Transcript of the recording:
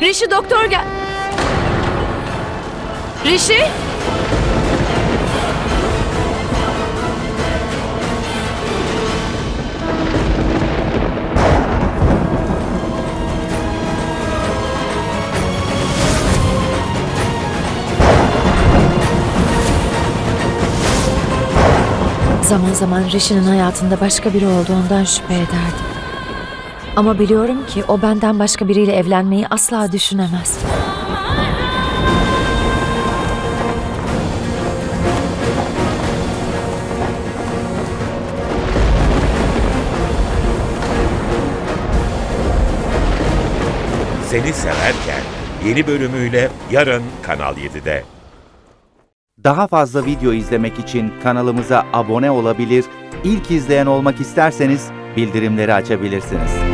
Rişi doktor gel. Rişi? Zaman zaman Rişi'nin hayatında başka biri olduğundan şüphe ederdim. Ama biliyorum ki o benden başka biriyle evlenmeyi asla düşünemez. Seni Severken yeni bölümüyle yarın Kanal 7'de. Daha fazla video izlemek için kanalımıza abone olabilir, ilk izleyen olmak isterseniz bildirimleri açabilirsiniz.